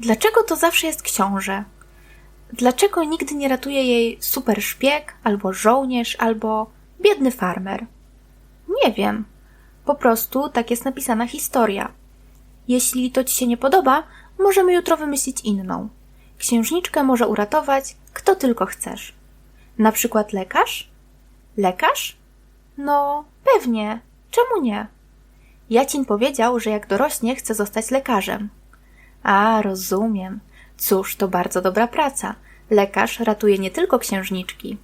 Dlaczego to zawsze jest książę? Dlaczego nigdy nie ratuje jej super szpieg, albo żołnierz, albo biedny farmer? Nie wiem. Po prostu tak jest napisana historia. Jeśli to ci się nie podoba, możemy jutro wymyślić inną. Księżniczkę może uratować kto tylko chcesz. Na przykład lekarz? Lekarz? No, pewnie. Czemu nie? Jacin powiedział, że jak dorośnie chce zostać lekarzem. A, rozumiem. Cóż, to bardzo dobra praca. Lekarz ratuje nie tylko księżniczki.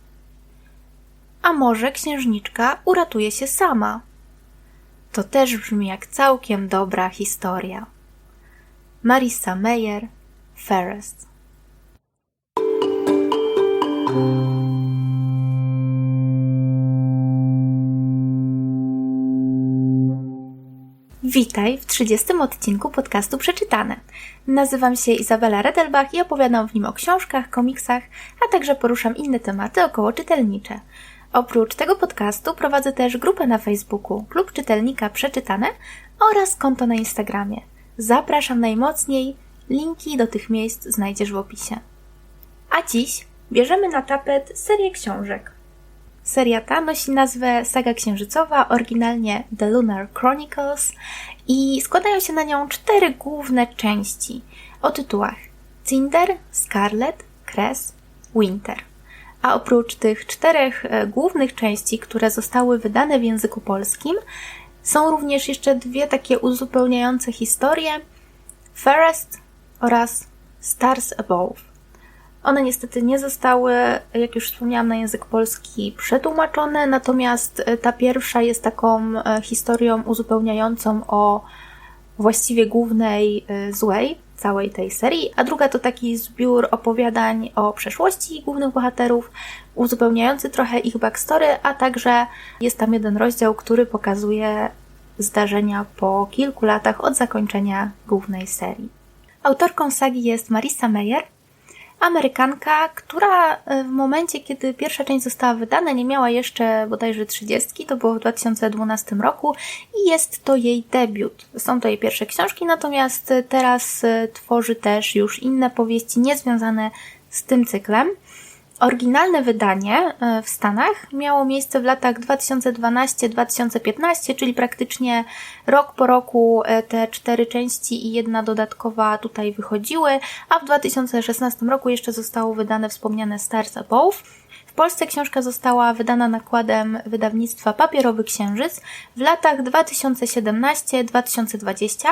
A może księżniczka uratuje się sama? To też brzmi jak całkiem dobra historia. Marissa Meyer, Ferris. Witaj w 30 odcinku podcastu Przeczytane. Nazywam się Izabela Redelbach i opowiadam w nim o książkach, komiksach, a także poruszam inne tematy około czytelnicze. Oprócz tego podcastu prowadzę też grupę na Facebooku Klub Czytelnika Przeczytane oraz konto na Instagramie. Zapraszam najmocniej, linki do tych miejsc znajdziesz w opisie. A dziś bierzemy na tapet serię książek. Seria ta nosi nazwę Saga Księżycowa, oryginalnie The Lunar Chronicles i składają się na nią cztery główne części o tytułach Cinder, Scarlet, Cress, Winter. A oprócz tych czterech e, głównych części, które zostały wydane w języku polskim, są również jeszcze dwie takie uzupełniające historie Fairest oraz Stars Above. One niestety nie zostały, jak już wspomniałam, na język polski przetłumaczone, natomiast e, ta pierwsza jest taką e, historią uzupełniającą o właściwie głównej e, złej całej tej serii, a druga to taki zbiór opowiadań o przeszłości głównych bohaterów, uzupełniający trochę ich backstory, a także jest tam jeden rozdział, który pokazuje zdarzenia po kilku latach od zakończenia głównej serii. Autorką sagi jest Marissa Meyer, Amerykanka, która e, w momencie, kiedy pierwsza część została wydana, nie miała jeszcze bodajże 30, to było w 2012 roku i jest to jej debiut. Są to jej pierwsze książki, natomiast teraz e, tworzy też już inne powieści niezwiązane z tym cyklem. Oryginalne wydanie e, w Stanach miało miejsce w latach 2012-2015, czyli praktycznie rok po roku e, te cztery części i jedna dodatkowa tutaj wychodziły, a w 2016 roku jeszcze zostało wydane wspomniane Stars Above. W Polsce książka została wydana nakładem wydawnictwa Papierowy Księżyc w latach 2017-2020,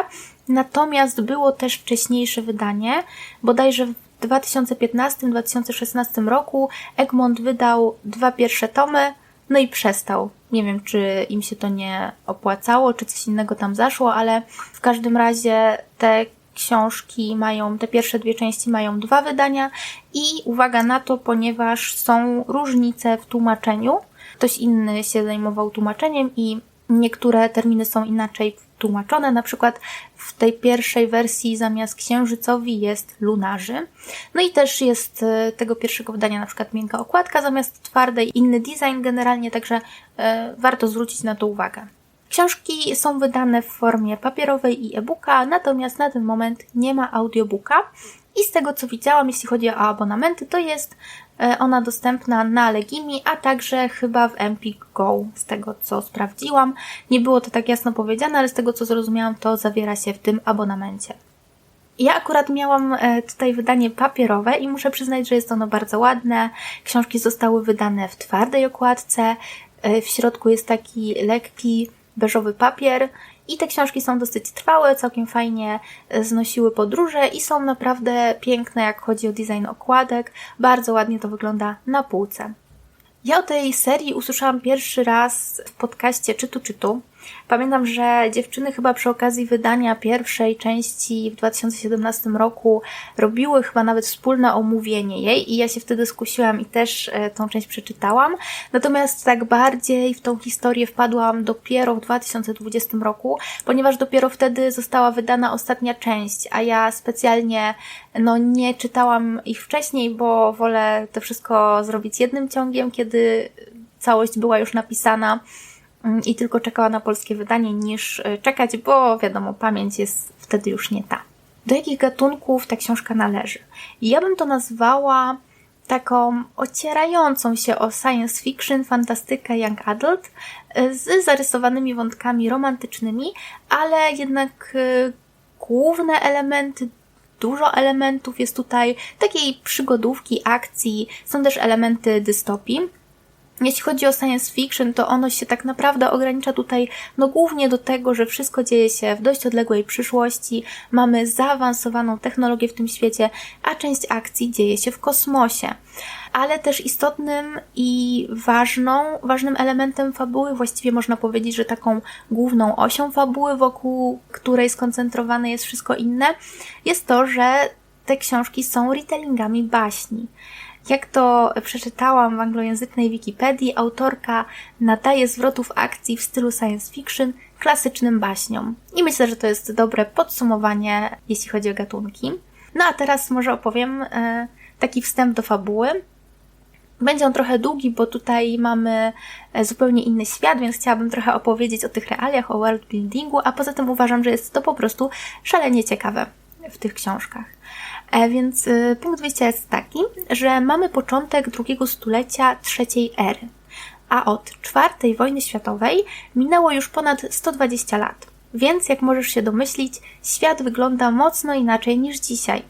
natomiast było też wcześniejsze wydanie, bodajże w 2015-2016 roku Egmont wydał dwa pierwsze tomy, no i przestał. Nie wiem, czy im się to nie opłacało, czy coś innego tam zaszło, ale w każdym razie te książki mają, te pierwsze dwie części mają dwa wydania i uwaga na to, ponieważ są różnice w tłumaczeniu. Ktoś inny się zajmował tłumaczeniem i niektóre terminy są inaczej tłumaczone. Na przykład w tej pierwszej wersji zamiast księżycowi jest lunarzy. No i też jest e, tego pierwszego wydania na przykład miękka okładka zamiast twardej, inny design generalnie, także e, warto zwrócić na to uwagę. Książki są wydane w formie papierowej i e-booka, natomiast na ten moment nie ma audiobooka. I z tego co widziałam, jeśli chodzi o abonamenty, to jest e, ona dostępna na Legimi, a także chyba w Empik Go, z tego co sprawdziłam. Nie było to tak jasno powiedziane, ale z tego co zrozumiałam, to zawiera się w tym abonamencie. Ja akurat miałam e, tutaj wydanie papierowe i muszę przyznać, że jest ono bardzo ładne. Książki zostały wydane w twardej okładce. E, w środku jest taki lekki beżowy papier i te książki są dosyć trwałe, całkiem fajnie e, znosiły podróże i są naprawdę piękne, jak chodzi o design okładek. Bardzo ładnie to wygląda na półce. Ja o tej serii usłyszałam pierwszy raz w podcaście Czytu Czytu. Pamiętam, że dziewczyny chyba przy okazji wydania pierwszej części w 2017 roku robiły chyba nawet wspólne omówienie jej i ja się wtedy skusiłam i też e, tą część przeczytałam. Natomiast tak bardziej w tą historię wpadłam dopiero w 2020 roku, ponieważ dopiero wtedy została wydana ostatnia część, a ja specjalnie no nie czytałam ich wcześniej, bo wolę to wszystko zrobić jednym ciągiem, kiedy całość była już napisana i tylko czekała na polskie wydanie, niż e, czekać, bo wiadomo, pamięć jest wtedy już nie ta. do jakich gatunków ta książka należy. Ja bym to nazwała taką ocierającą się o science fiction, fantastykę young adult y, z zarysowanymi wątkami romantycznymi, ale jednak y, główne elementy dużo elementów jest tutaj takiej przygodówki, akcji, są też elementy dystopii. Jeśli chodzi o science fiction, to ono się tak naprawdę ogranicza tutaj no głównie do tego, że wszystko dzieje się w dość odległej przyszłości, mamy zaawansowaną technologię w tym świecie, a część akcji dzieje się w kosmosie. Ale też istotnym i ważną, ważnym elementem fabuły, właściwie można powiedzieć, że taką główną osią fabuły, wokół której skoncentrowane jest wszystko inne, jest to, że te książki są retellingami baśni. Jak to przeczytałam w anglojęzycznej Wikipedii, autorka nadaje zwrotów akcji w stylu science fiction klasycznym baśniom. I myślę, że to jest dobre podsumowanie, jeśli chodzi o gatunki. No a teraz może opowiem e, taki wstęp do fabuły. Będzie on trochę długi, bo tutaj mamy e, zupełnie inny świat, więc chciałabym trochę opowiedzieć o tych realiach, o world buildingu, a poza tym uważam, że jest to po prostu szalenie ciekawe w tych książkach. E, więc y, punkt wyjścia jest taki, że mamy początek drugiego stulecia trzeciej ery, a od czwartej wojny światowej minęło już ponad 120 lat. Więc, jak możesz się domyślić, świat wygląda mocno inaczej niż dzisiaj.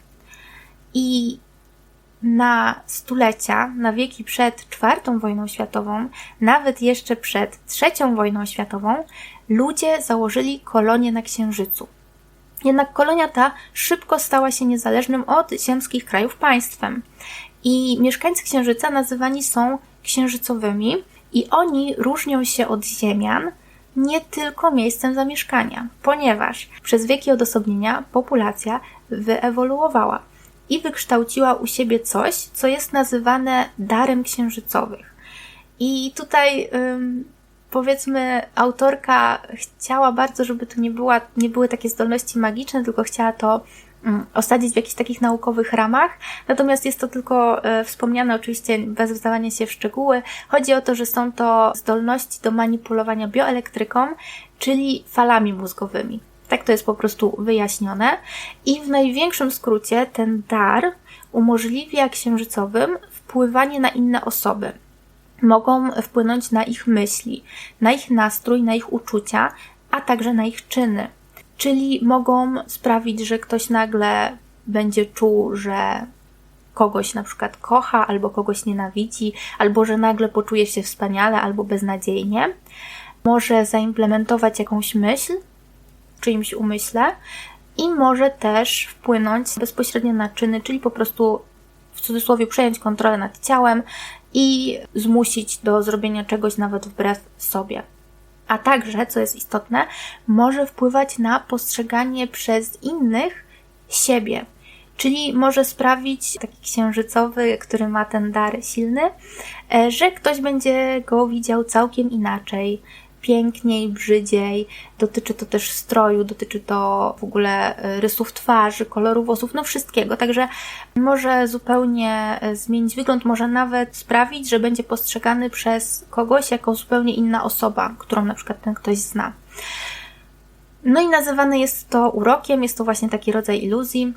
I na stulecia, na wieki przed czwartą wojną światową, nawet jeszcze przed trzecią wojną światową, ludzie założyli kolonie na Księżycu. Jednak kolonia ta szybko stała się niezależnym od ziemskich krajów państwem. I mieszkańcy Księżyca nazywani są księżycowymi i oni różnią się od ziemian nie tylko miejscem zamieszkania, ponieważ przez wieki odosobnienia populacja wyewoluowała i wykształciła u siebie coś, co jest nazywane darem księżycowych. I tutaj powiedzmy autorka chciała bardzo, żeby to nie, była, nie były takie zdolności magiczne, tylko chciała to mm, osadzić w jakichś takich naukowych ramach. Natomiast jest to tylko e, wspomniane oczywiście bez wdawania się w szczegóły. Chodzi o to, że są to zdolności do manipulowania bioelektryką, czyli falami mózgowymi. Tak to jest po prostu wyjaśnione. I w największym skrócie ten dar umożliwia księżycowym wpływanie na inne osoby mogą wpłynąć na ich myśli, na ich nastrój, na ich uczucia, a także na ich czyny. Czyli mogą sprawić, że ktoś nagle będzie czuł, że kogoś na przykład kocha, albo kogoś nienawidzi, albo że nagle poczuje się wspaniale, albo beznadziejnie. Może zaimplementować jakąś myśl w czyimś umyśle i może też wpłynąć bezpośrednio na czyny, czyli po prostu w cudzysłowie przejąć kontrolę nad ciałem i zmusić do zrobienia czegoś nawet wbrew sobie. A także, co jest istotne, może wpływać na postrzeganie przez innych siebie. Czyli może sprawić taki księżycowy, który ma ten dar silny, e, że ktoś będzie go widział całkiem inaczej, piękniej, brzydziej. Dotyczy to też stroju, dotyczy to w ogóle e, rysów twarzy, koloru włosów, no wszystkiego. Także może zupełnie e, zmienić wygląd, może nawet sprawić, że będzie postrzegany przez kogoś jako zupełnie inna osoba, którą na przykład ten ktoś zna. No i nazywane jest to urokiem, jest to właśnie taki rodzaj iluzji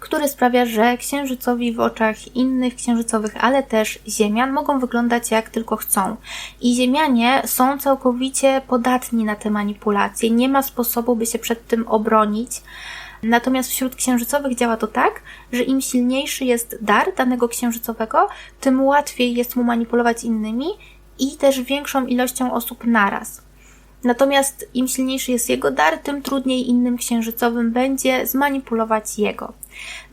który sprawia, że księżycowi w oczach innych księżycowych, ale też ziemian mogą wyglądać jak tylko chcą. I ziemianie są całkowicie podatni na te manipulacje. Nie ma sposobu, by się przed tym obronić. Natomiast wśród księżycowych działa to tak, że im silniejszy jest dar danego księżycowego, tym łatwiej jest mu manipulować innymi i też większą ilością osób naraz. Natomiast im silniejszy jest jego dar, tym trudniej innym księżycowym będzie zmanipulować jego.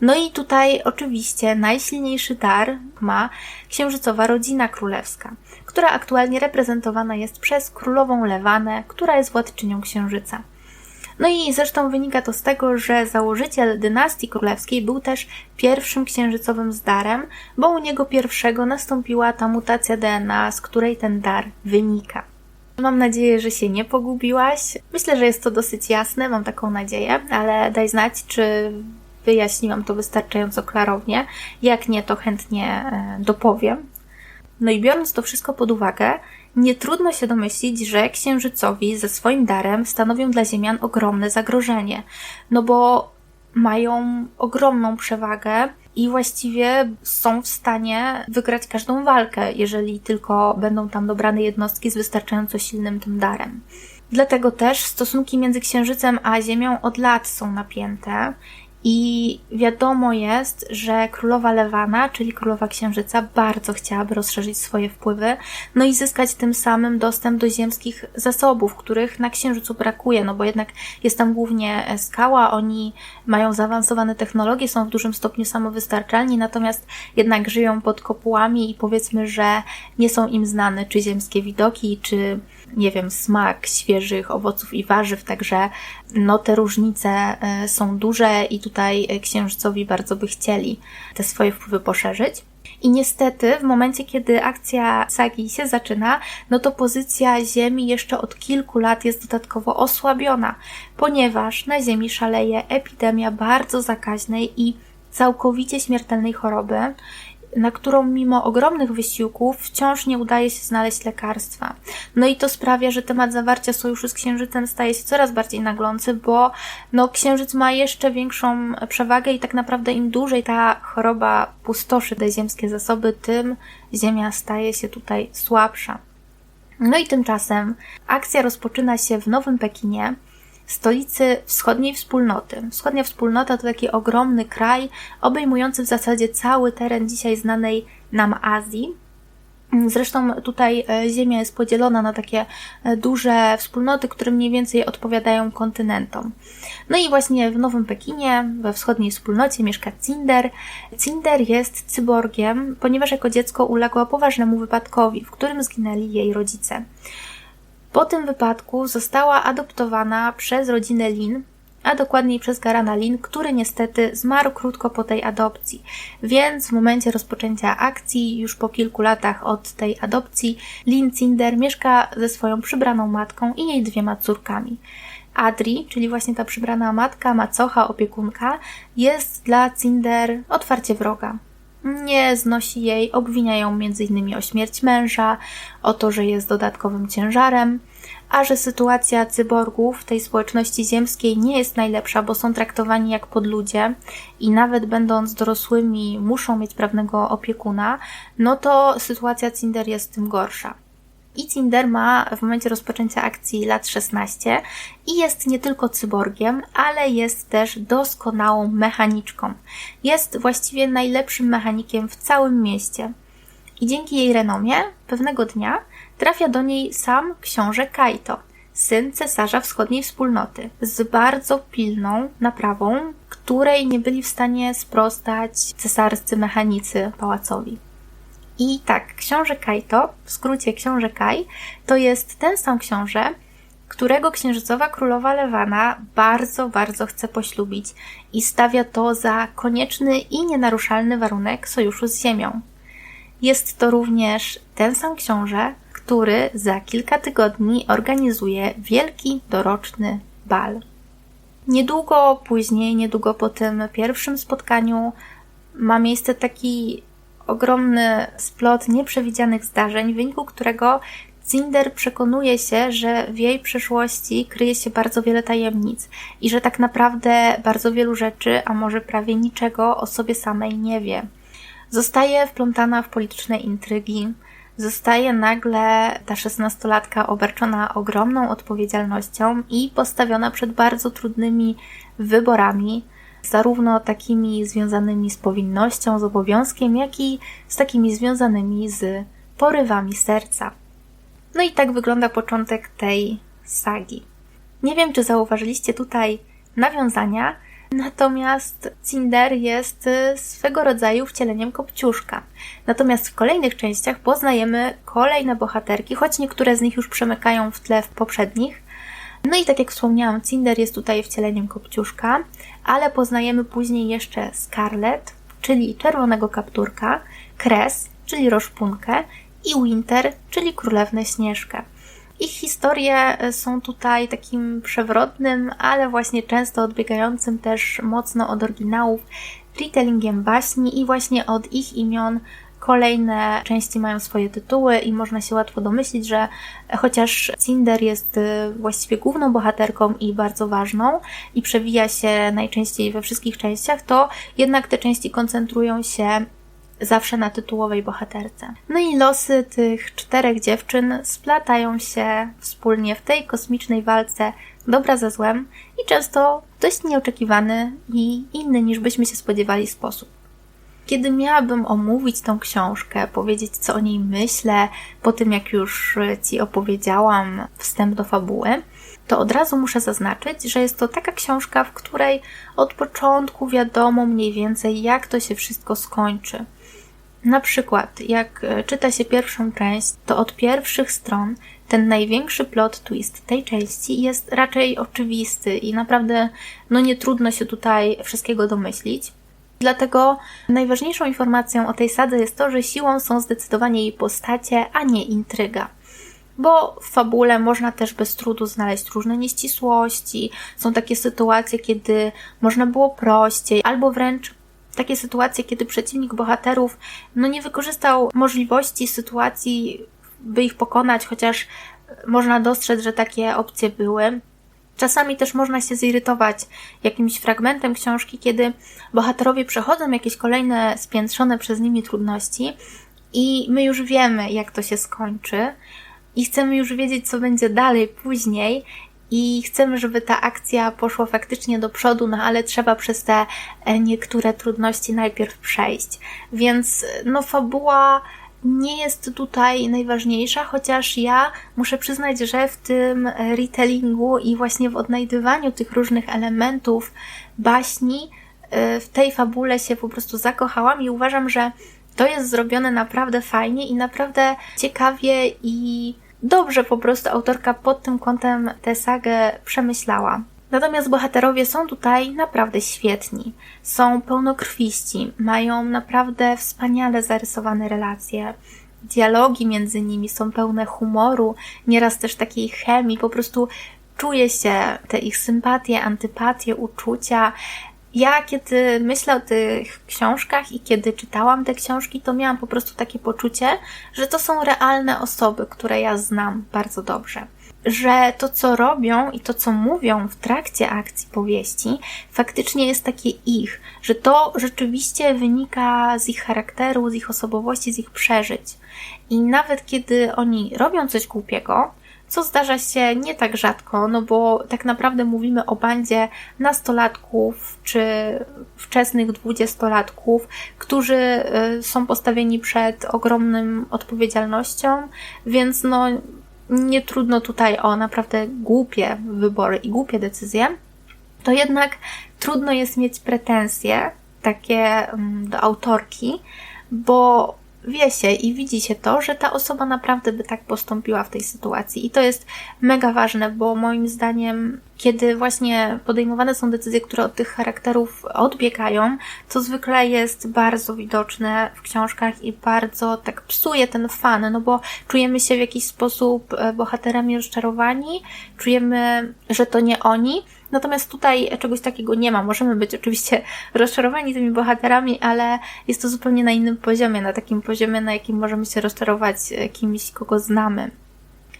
No i tutaj oczywiście najsilniejszy dar ma księżycowa rodzina królewska, która aktualnie reprezentowana jest przez królową Lewanę, która jest władczynią księżyca. No i zresztą wynika to z tego, że założyciel dynastii królewskiej był też pierwszym księżycowym zdarem, bo u niego pierwszego nastąpiła ta mutacja DNA, z której ten dar wynika. Mam nadzieję, że się nie pogubiłaś. Myślę, że jest to dosyć jasne, mam taką nadzieję, ale daj znać, czy wyjaśniłam to wystarczająco klarownie. Jak nie, to chętnie e, dopowiem. No i biorąc to wszystko pod uwagę, nie trudno się domyślić, że księżycowi ze swoim darem stanowią dla Ziemian ogromne zagrożenie. No bo mają ogromną przewagę i właściwie są w stanie wygrać każdą walkę, jeżeli tylko będą tam dobrane jednostki z wystarczająco silnym tym darem. Dlatego też stosunki między Księżycem a Ziemią od lat są napięte i wiadomo jest, że królowa Lewana, czyli królowa Księżyca, bardzo chciałaby rozszerzyć swoje wpływy, no i zyskać tym samym dostęp do ziemskich zasobów, których na Księżycu brakuje, no bo jednak jest tam głównie skała, oni mają zaawansowane technologie, są w dużym stopniu samowystarczalni, natomiast jednak żyją pod kopułami i powiedzmy, że nie są im znane czy ziemskie widoki, czy nie wiem, smak świeżych owoców i warzyw, także no te różnice e, są duże i tutaj e, księżycowi bardzo by chcieli te swoje wpływy poszerzyć. I niestety, w momencie, kiedy akcja sagi się zaczyna, no to pozycja Ziemi jeszcze od kilku lat jest dodatkowo osłabiona, ponieważ na Ziemi szaleje epidemia bardzo zakaźnej i całkowicie śmiertelnej choroby na którą mimo ogromnych wysiłków wciąż nie udaje się znaleźć lekarstwa. No i to sprawia, że temat zawarcia sojuszu z Księżycem staje się coraz bardziej naglący, bo no, Księżyc ma jeszcze większą przewagę i tak naprawdę im dłużej ta choroba pustoszy te ziemskie zasoby, tym Ziemia staje się tutaj słabsza. No i tymczasem akcja rozpoczyna się w Nowym Pekinie, stolicy wschodniej wspólnoty. Wschodnia wspólnota to taki ogromny kraj obejmujący w zasadzie cały teren dzisiaj znanej nam Azji. Zresztą tutaj e, Ziemia jest podzielona na takie e, duże wspólnoty, które mniej więcej odpowiadają kontynentom. No i właśnie w Nowym Pekinie, we wschodniej wspólnocie mieszka Cinder. Cinder jest cyborgiem, ponieważ jako dziecko uległa poważnemu wypadkowi, w którym zginęli jej rodzice. Po tym wypadku została adoptowana przez rodzinę Lin, a dokładniej przez Garana Lin, który niestety zmarł krótko po tej adopcji. Więc w momencie rozpoczęcia akcji, już po kilku latach od tej adopcji, Lin Cinder mieszka ze swoją przybraną matką i jej dwiema córkami. Adri, czyli właśnie ta przybrana matka, macocha, opiekunka, jest dla Cinder otwarcie wroga nie znosi jej, obwiniają m.in. o śmierć męża, o to, że jest dodatkowym ciężarem, a że sytuacja cyborgów w tej społeczności ziemskiej nie jest najlepsza, bo są traktowani jak podludzie i nawet będąc dorosłymi muszą mieć prawnego opiekuna, no to sytuacja Cinder jest tym gorsza. I Cinder ma w momencie rozpoczęcia akcji lat 16 i jest nie tylko cyborgiem, ale jest też doskonałą mechaniczką. Jest właściwie najlepszym mechanikiem w całym mieście. I dzięki jej renomie pewnego dnia trafia do niej sam książę Kaito, syn cesarza wschodniej wspólnoty, z bardzo pilną naprawą, której nie byli w stanie sprostać cesarscy mechanicy pałacowi. I tak, książę Kaito, w skrócie książę Kai, to jest ten sam książę, którego księżycowa królowa Lewana bardzo, bardzo chce poślubić i stawia to za konieczny i nienaruszalny warunek sojuszu z Ziemią. Jest to również ten sam książę, który za kilka tygodni organizuje wielki doroczny bal. Niedługo później, niedługo po tym pierwszym spotkaniu ma miejsce taki ogromny splot nieprzewidzianych zdarzeń, w wyniku którego Cinder przekonuje się, że w jej przeszłości kryje się bardzo wiele tajemnic i że tak naprawdę bardzo wielu rzeczy, a może prawie niczego o sobie samej nie wie. Zostaje wplątana w polityczne intrygi, zostaje nagle ta szesnastolatka obarczona ogromną odpowiedzialnością i postawiona przed bardzo trudnymi wyborami, zarówno takimi związanymi z powinnością, z obowiązkiem, jak i z takimi związanymi z porywami serca. No i tak wygląda początek tej sagi. Nie wiem, czy zauważyliście tutaj nawiązania, natomiast Cinder jest swego rodzaju wcieleniem Kopciuszka. Natomiast w kolejnych częściach poznajemy kolejne bohaterki, choć niektóre z nich już przemykają w tle w poprzednich, no i tak jak wspomniałam, Cinder jest tutaj wcieleniem Kopciuszka, ale poznajemy później jeszcze Scarlet, czyli czerwonego kapturka, Kres, czyli roszpunkę i Winter, czyli królewnę Śnieżkę. Ich historie są tutaj takim przewrotnym, ale właśnie często odbiegającym też mocno od oryginałów retellingiem baśni i właśnie od ich imion Kolejne części mają swoje tytuły i można się łatwo domyślić, że chociaż Cinder jest y, właściwie główną bohaterką i bardzo ważną i przewija się najczęściej we wszystkich częściach, to jednak te części koncentrują się zawsze na tytułowej bohaterce. No i losy tych czterech dziewczyn splatają się wspólnie w tej kosmicznej walce dobra ze złem i często dość nieoczekiwany i inny niż byśmy się spodziewali sposób. Kiedy miałabym omówić tą książkę, powiedzieć co o niej myślę, po tym jak już Ci opowiedziałam wstęp do fabuły, to od razu muszę zaznaczyć, że jest to taka książka, w której od początku wiadomo mniej więcej, jak to się wszystko skończy. Na przykład, jak czyta się pierwszą część, to od pierwszych stron ten największy plot twist tej części jest raczej oczywisty i naprawdę no nie trudno się tutaj wszystkiego domyślić. Dlatego najważniejszą informacją o tej sadze jest to, że siłą są zdecydowanie jej postacie, a nie intryga. Bo w fabule można też bez trudu znaleźć różne nieścisłości. Są takie sytuacje, kiedy można było prościej, albo wręcz takie sytuacje, kiedy przeciwnik bohaterów no nie wykorzystał możliwości sytuacji, by ich pokonać, chociaż można dostrzec, że takie opcje były. Czasami też można się zirytować jakimś fragmentem książki, kiedy bohaterowie przechodzą jakieś kolejne spiętrzone przez nimi trudności i my już wiemy, jak to się skończy i chcemy już wiedzieć, co będzie dalej, później i chcemy, żeby ta akcja poszła faktycznie do przodu, no ale trzeba przez te e, niektóre trudności najpierw przejść. Więc no fabuła nie jest tutaj najważniejsza, chociaż ja muszę przyznać, że w tym retellingu i właśnie w odnajdywaniu tych różnych elementów baśni, y, w tej fabule się po prostu zakochałam i uważam, że to jest zrobione naprawdę fajnie i naprawdę ciekawie i dobrze po prostu autorka pod tym kątem tę sagę przemyślała. Natomiast bohaterowie są tutaj naprawdę świetni. Są pełnokrwiści, mają naprawdę wspaniale zarysowane relacje. Dialogi między nimi są pełne humoru, nieraz też takiej chemii, po prostu czuje się te ich sympatie, antypatie, uczucia. Ja, kiedy myślę o tych książkach i kiedy czytałam te książki, to miałam po prostu takie poczucie, że to są realne osoby, które ja znam bardzo dobrze że to, co robią i to, co mówią w trakcie akcji powieści, faktycznie jest takie ich, że to rzeczywiście wynika z ich charakteru, z ich osobowości, z ich przeżyć. I nawet kiedy oni robią coś głupiego, co zdarza się nie tak rzadko, no bo tak naprawdę mówimy o bandzie nastolatków czy wczesnych dwudziestolatków, którzy y, są postawieni przed ogromnym odpowiedzialnością, więc no nie trudno tutaj o naprawdę głupie wybory i głupie decyzje, to jednak trudno jest mieć pretensje takie mm, do autorki, bo wie się i widzi się to, że ta osoba naprawdę by tak postąpiła w tej sytuacji. I to jest mega ważne, bo moim zdaniem, kiedy właśnie podejmowane są decyzje, które od tych charakterów odbiegają, to zwykle jest bardzo widoczne w książkach i bardzo tak psuje ten fan, no bo czujemy się w jakiś sposób e, bohaterami rozczarowani, czujemy, że to nie oni, Natomiast tutaj czegoś takiego nie ma. Możemy być oczywiście rozczarowani tymi bohaterami, ale jest to zupełnie na innym poziomie, na takim poziomie, na jakim możemy się rozczarować kimś, kogo znamy.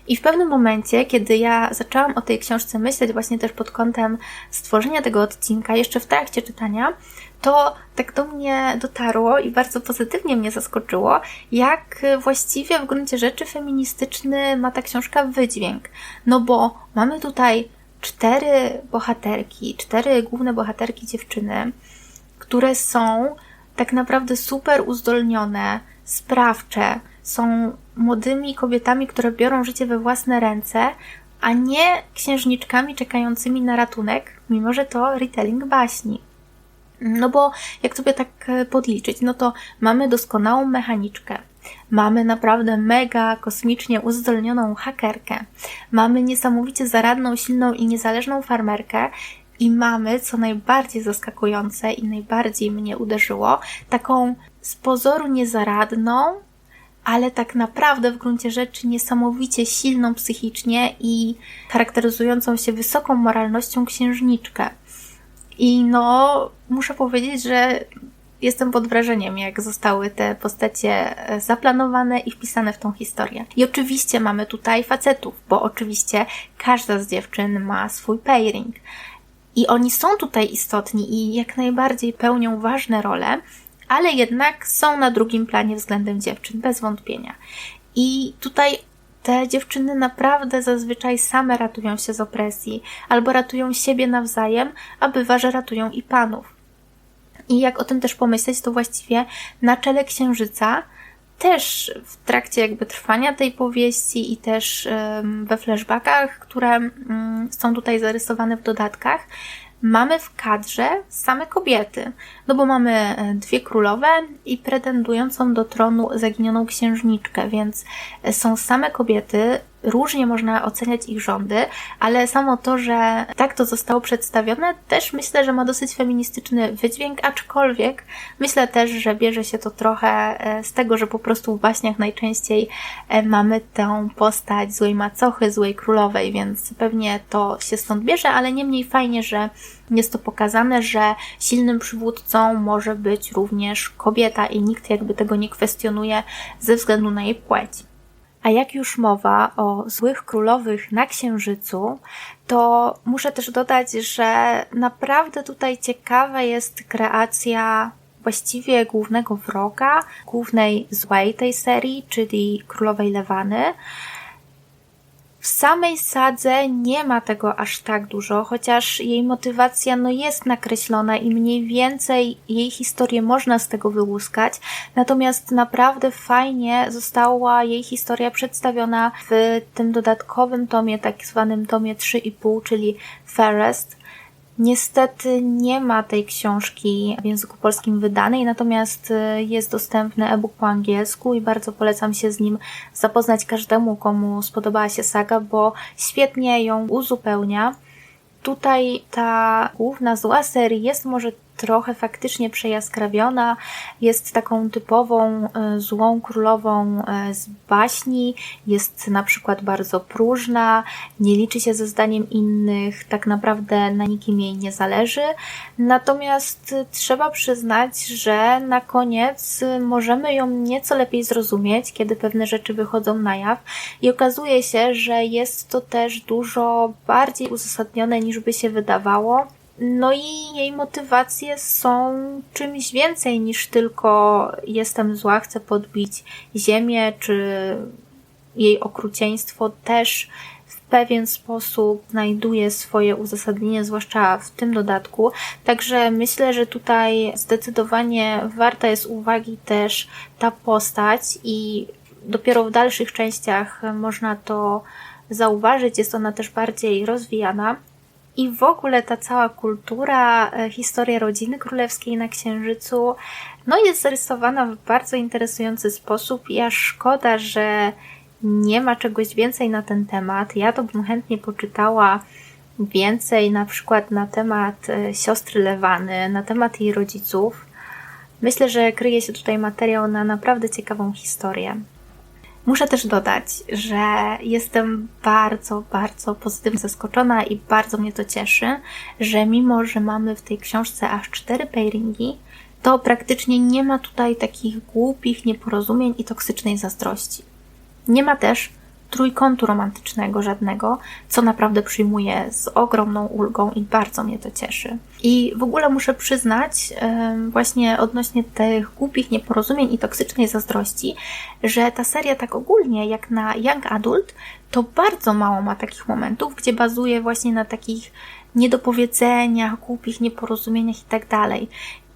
I w pewnym momencie, kiedy ja zaczęłam o tej książce myśleć, właśnie też pod kątem stworzenia tego odcinka, jeszcze w trakcie czytania, to tak do mnie dotarło i bardzo pozytywnie mnie zaskoczyło, jak właściwie w gruncie rzeczy feministyczny ma ta książka wydźwięk. No bo mamy tutaj cztery bohaterki, cztery główne bohaterki dziewczyny, które są tak naprawdę super uzdolnione, sprawcze, są młodymi kobietami, które biorą życie we własne ręce, a nie księżniczkami czekającymi na ratunek, mimo że to retelling baśni. No bo jak sobie tak e, podliczyć, no to mamy doskonałą mechaniczkę, Mamy naprawdę mega kosmicznie uzdolnioną hakerkę. Mamy niesamowicie zaradną, silną i niezależną farmerkę. I mamy, co najbardziej zaskakujące i najbardziej mnie uderzyło, taką z pozoru niezaradną, ale tak naprawdę w gruncie rzeczy niesamowicie silną psychicznie i charakteryzującą się wysoką moralnością księżniczkę. I no, muszę powiedzieć, że jestem pod wrażeniem, jak zostały te postacie e, zaplanowane i wpisane w tą historię. I oczywiście mamy tutaj facetów, bo oczywiście każda z dziewczyn ma swój pairing. I oni są tutaj istotni i jak najbardziej pełnią ważne role, ale jednak są na drugim planie względem dziewczyn, bez wątpienia. I tutaj te dziewczyny naprawdę zazwyczaj same ratują się z opresji, albo ratują siebie nawzajem, a bywa, że ratują i panów. I jak o tym też pomyśleć, to właściwie na czele księżyca też w trakcie jakby trwania tej powieści i też we flashbackach, które mm, są tutaj zarysowane w dodatkach, mamy w kadrze same kobiety. No bo mamy e, dwie królowe i pretendującą do tronu zaginioną księżniczkę, więc e, są same kobiety, różnie można oceniać ich rządy, ale samo to, że tak to zostało przedstawione, też myślę, że ma dosyć feministyczny wydźwięk, aczkolwiek myślę też, że bierze się to trochę e, z tego, że po prostu w baśniach najczęściej e, mamy tę postać złej macochy, złej królowej, więc pewnie to się stąd bierze, ale niemniej fajnie, że jest to pokazane, że silnym przywódcą może być również kobieta i nikt jakby tego nie kwestionuje ze względu na jej płeć. A jak już mowa o złych królowych na księżycu, to muszę też dodać, że naprawdę tutaj ciekawa jest kreacja właściwie głównego wroga, głównej złej tej serii, czyli królowej Lewany. W samej sadze nie ma tego aż tak dużo, chociaż jej motywacja no jest nakreślona i mniej więcej jej historię można z tego wyłuskać. Natomiast naprawdę fajnie została jej historia przedstawiona w tym dodatkowym tomie, tak zwanym tomie 3,5, czyli Fairest. Niestety nie ma tej książki w języku polskim wydanej, natomiast y, jest dostępny e-book po angielsku i bardzo polecam się z nim zapoznać każdemu, komu spodobała się saga, bo świetnie ją uzupełnia. Tutaj ta główna zła serii jest może trochę faktycznie przejaskrawiona, jest taką typową e, złą królową e, z baśni, jest na przykład bardzo próżna, nie liczy się ze zdaniem innych, tak naprawdę na nikim jej nie zależy. Natomiast trzeba przyznać, że na koniec możemy ją nieco lepiej zrozumieć, kiedy pewne rzeczy wychodzą na jaw i okazuje się, że jest to też dużo bardziej uzasadnione niż by się wydawało. No i jej motywacje są czymś więcej niż tylko jestem zła, chcę podbić ziemię, czy jej okrucieństwo też w pewien sposób znajduje swoje uzasadnienie, zwłaszcza w tym dodatku. Także myślę, że tutaj zdecydowanie warta jest uwagi też ta postać i dopiero w dalszych częściach można to zauważyć. Jest ona też bardziej rozwijana. I w ogóle ta cała kultura, e, historia rodziny królewskiej na Księżycu, no jest zarysowana w bardzo interesujący sposób aż szkoda, że nie ma czegoś więcej na ten temat. Ja to bym chętnie poczytała więcej na przykład na temat e, siostry Lewany, na temat jej rodziców. Myślę, że kryje się tutaj materiał na naprawdę ciekawą historię. Muszę też dodać, że jestem bardzo, bardzo pozytywnie zaskoczona i bardzo mnie to cieszy, że mimo, że mamy w tej książce aż cztery pairingi, to praktycznie nie ma tutaj takich głupich nieporozumień i toksycznej zazdrości. Nie ma też trójkątu romantycznego żadnego, co naprawdę przyjmuję z ogromną ulgą i bardzo mnie to cieszy. I w ogóle muszę przyznać, właśnie odnośnie tych głupich nieporozumień i toksycznej zazdrości, że ta seria tak ogólnie, jak na Young Adult, to bardzo mało ma takich momentów, gdzie bazuje właśnie na takich niedopowiedzeniach, głupich nieporozumieniach i tak dalej.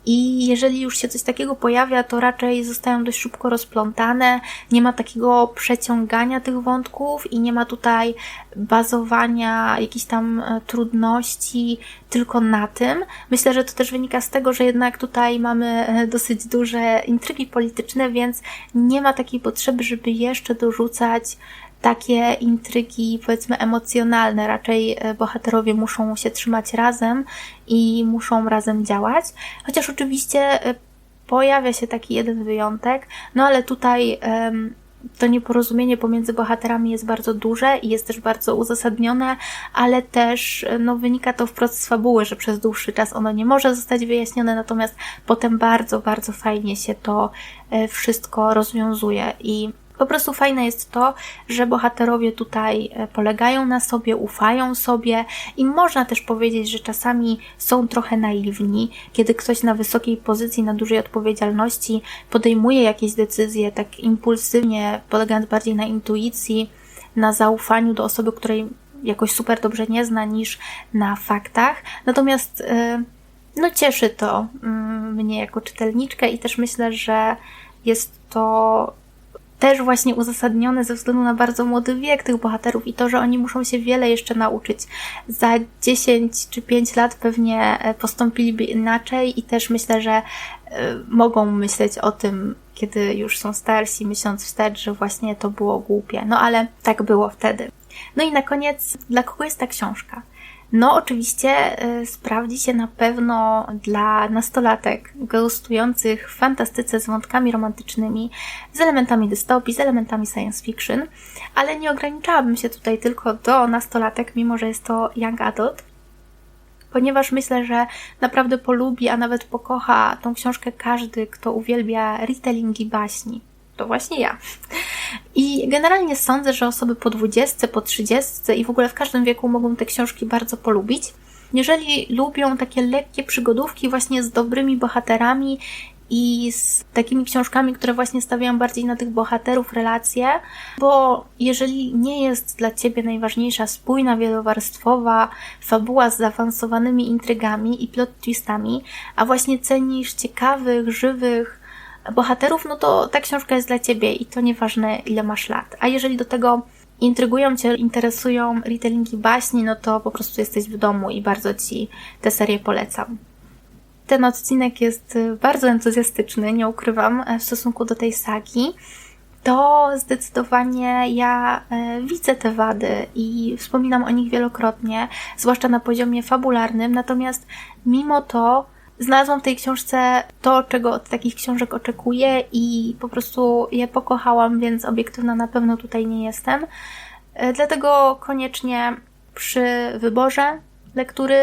I jeżeli już się coś takiego pojawia, to raczej zostają dość szybko rozplątane, nie ma takiego przeciągania tych wątków i nie ma tutaj bazowania jakichś tam e, trudności tylko na tym. Myślę, że to też wynika z tego, że jednak tutaj mamy e, dosyć duże intrygi polityczne, więc nie ma takiej potrzeby, żeby jeszcze dorzucać takie intrygi, powiedzmy, emocjonalne. Raczej e, bohaterowie muszą się trzymać razem i muszą razem działać. Chociaż oczywiście e, pojawia się taki jeden wyjątek, no ale tutaj to nieporozumienie pomiędzy bohaterami jest bardzo duże i jest też bardzo uzasadnione, ale też no, wynika to wprost z fabuły, że przez dłuższy czas ono nie może zostać wyjaśnione, natomiast potem bardzo, bardzo fajnie się to e, wszystko rozwiązuje i po prostu fajne jest to, że bohaterowie tutaj e, polegają na sobie, ufają sobie i można też powiedzieć, że czasami są trochę naiwni, kiedy ktoś na wysokiej pozycji, na dużej odpowiedzialności podejmuje jakieś decyzje tak impulsywnie, polegając bardziej na intuicji, na zaufaniu do osoby, której jakoś super dobrze nie zna, niż na faktach. Natomiast e, no cieszy to mm, mnie jako czytelniczkę i też myślę, że jest to też właśnie uzasadnione ze względu na bardzo młody wiek tych bohaterów i to, że oni muszą się wiele jeszcze nauczyć. Za 10 czy 5 lat pewnie e, postąpiliby inaczej i też myślę, że e, mogą myśleć o tym, kiedy już są starsi, myśląc wstecz, że właśnie to było głupie. No ale tak było wtedy. No i na koniec, dla kogo jest ta książka? No, oczywiście y, sprawdzi się na pewno dla nastolatek gustujących w fantastyce z wątkami romantycznymi, z elementami dystopii, z elementami science fiction, ale nie ograniczałabym się tutaj tylko do nastolatek, mimo że jest to young adult, ponieważ myślę, że naprawdę polubi, a nawet pokocha tą książkę każdy, kto uwielbia retellingi baśni to właśnie ja. I generalnie sądzę, że osoby po 20, po 30 i w ogóle w każdym wieku mogą te książki bardzo polubić. Jeżeli lubią takie lekkie przygodówki właśnie z dobrymi bohaterami i z takimi książkami, które właśnie stawiają bardziej na tych bohaterów relacje, bo jeżeli nie jest dla Ciebie najważniejsza spójna, wielowarstwowa fabuła z zaawansowanymi intrygami i plot twistami, a właśnie cenisz ciekawych, żywych, bohaterów, no to ta książka jest dla ciebie i to nieważne ile masz lat. A jeżeli do tego intrygują cię, interesują retellingi baśni, no to po prostu jesteś w domu i bardzo ci tę serię polecam. Ten odcinek jest bardzo entuzjastyczny, nie ukrywam, w stosunku do tej sagi. To zdecydowanie ja e, widzę te wady i wspominam o nich wielokrotnie, zwłaszcza na poziomie fabularnym, natomiast mimo to znalazłam w tej książce to, czego od takich książek oczekuję i po prostu je pokochałam, więc obiektywna na pewno tutaj nie jestem. E, dlatego koniecznie przy wyborze lektury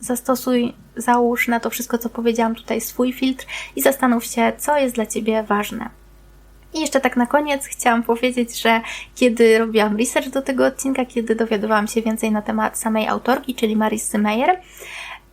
zastosuj, załóż na to wszystko, co powiedziałam tutaj swój filtr i zastanów się, co jest dla Ciebie ważne. I jeszcze tak na koniec chciałam powiedzieć, że kiedy robiłam research do tego odcinka, kiedy dowiadywałam się więcej na temat samej autorki, czyli Marissy Meyer,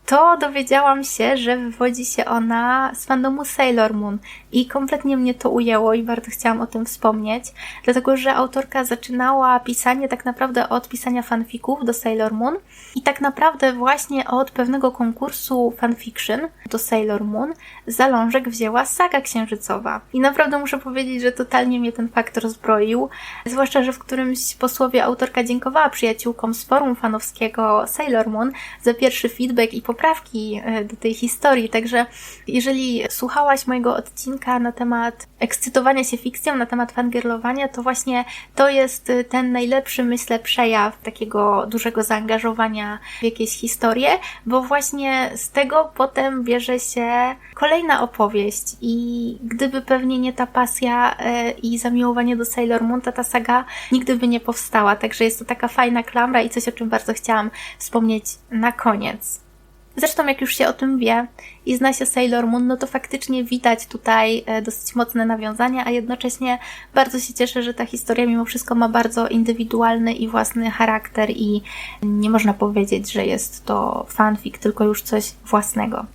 to dowiedziałam się, że wywodzi się ona z fandomu Sailor Moon i kompletnie mnie to ujęło i bardzo chciałam o tym wspomnieć, dlatego że autorka zaczynała pisanie tak naprawdę od pisania fanfików do Sailor Moon i tak naprawdę właśnie od pewnego konkursu fanfiction do Sailor Moon zalążek wzięła saga księżycowa. I naprawdę muszę powiedzieć, że totalnie mnie ten fakt rozbroił, zwłaszcza, że w którymś posłowie autorka dziękowała przyjaciółkom z forum fanowskiego Sailor Moon za pierwszy feedback i poprawki e, do tej historii, także jeżeli słuchałaś mojego odcinka na temat ekscytowania się fikcją, na temat fangirlowania, to właśnie to jest ten najlepszy, myślę, przejaw takiego dużego zaangażowania w jakieś historie, bo właśnie z tego potem bierze się kolejna opowieść. I gdyby pewnie nie ta pasja e, i zamiłowanie do Sailor Moon, to ta saga nigdy by nie powstała, także jest to taka fajna klamra i coś, o czym bardzo chciałam wspomnieć na koniec. Zresztą jak już się o tym wie i zna się Sailor Moon, no to faktycznie widać tutaj e, dosyć mocne nawiązania, a jednocześnie bardzo się cieszę, że ta historia mimo wszystko ma bardzo indywidualny i własny charakter i nie można powiedzieć, że jest to fanfic, tylko już coś własnego.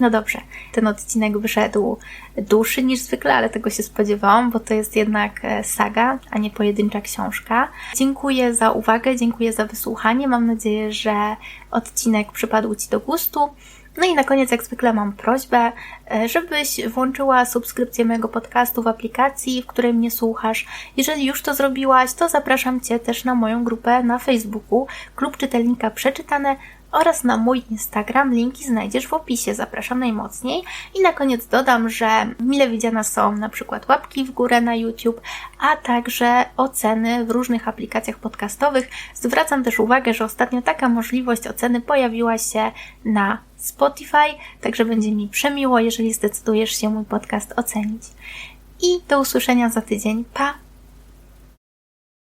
No dobrze, ten odcinek wyszedł dłuższy niż zwykle, ale tego się spodziewałam, bo to jest jednak e, saga, a nie pojedyncza książka. Dziękuję za uwagę, dziękuję za wysłuchanie. Mam nadzieję, że odcinek przypadł Ci do gustu. No i na koniec, jak zwykle, mam prośbę, e, żebyś włączyła subskrypcję mojego podcastu w aplikacji, w której mnie słuchasz. Jeżeli już to zrobiłaś, to zapraszam Cię też na moją grupę na Facebooku Klub Czytelnika Przeczytane oraz na mój Instagram. Linki znajdziesz w opisie, zapraszam najmocniej. I na koniec dodam, że mile widziane są na przykład łapki w górę na YouTube, a także oceny w różnych aplikacjach podcastowych. Zwracam też uwagę, że ostatnio taka możliwość oceny pojawiła się na Spotify, także będzie mi przemiło, jeżeli zdecydujesz się mój podcast ocenić. i do usłyszenia za tydzień. Pa!